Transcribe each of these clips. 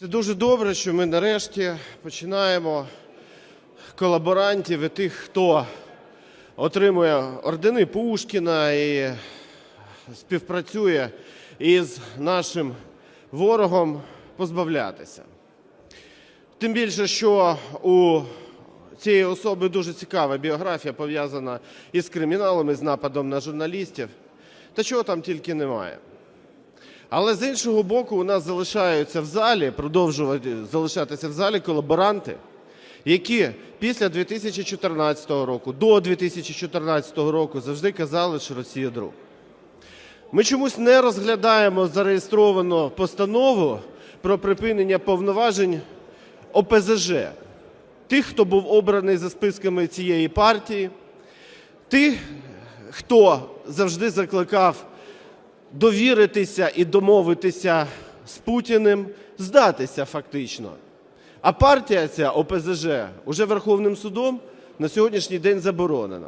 Це дуже добре, що ми нарешті починаємо колаборантів і тих, хто отримує ордени Пушкіна і співпрацює із нашим ворогом позбавлятися. Тим більше, що у цієї особи дуже цікава біографія пов'язана із криміналом, із нападом на журналістів. Та чого там тільки немає. Але з іншого боку, у нас залишаються в залі, продовжують залишатися в залі колаборанти, які після 2014 року, до 2014 року завжди казали, що Росія друг. Ми чомусь не розглядаємо зареєстровану постанову про припинення повноважень ОПЗЖ, тих, хто був обраний за списками цієї партії, тих, хто завжди закликав довіритися і домовитися з Путіним, здатися фактично. А партія ця ОПЗЖ уже Верховним судом на сьогоднішній день заборонена.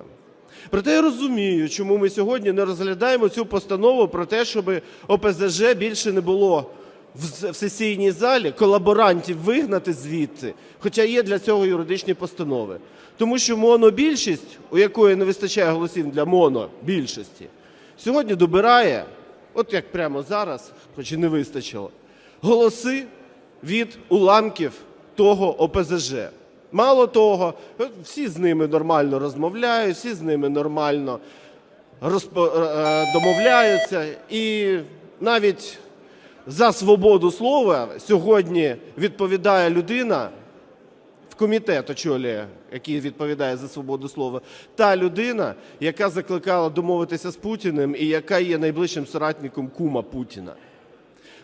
Проте я розумію, чому ми сьогодні не розглядаємо цю постанову про те, щоб ОПЗЖ більше не було в сесійній залі, колаборантів вигнати звідти, хоча є для цього юридичні постанови. Тому що монобільшість, у якої не вистачає голосів для монобільшості, сьогодні добирає, от як прямо зараз, хоч і не вистачило, голоси від уламків того ОПЗЖ. Мало того, всі з ними нормально розмовляють, всі з ними нормально розпо- е, домовляються. І навіть за свободу слова сьогодні відповідає людина, комітет очолює, який відповідає за свободу слова, та людина, яка закликала домовитися з Путіним і яка є найближчим соратником кума Путіна.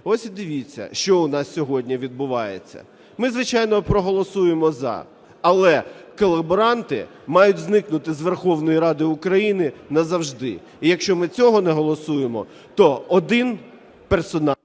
Ось і дивіться, що у нас сьогодні відбувається. Ми, звичайно, проголосуємо за, але колаборанти мають зникнути з Верховної Ради України назавжди. І якщо ми цього не голосуємо, то один персонаж.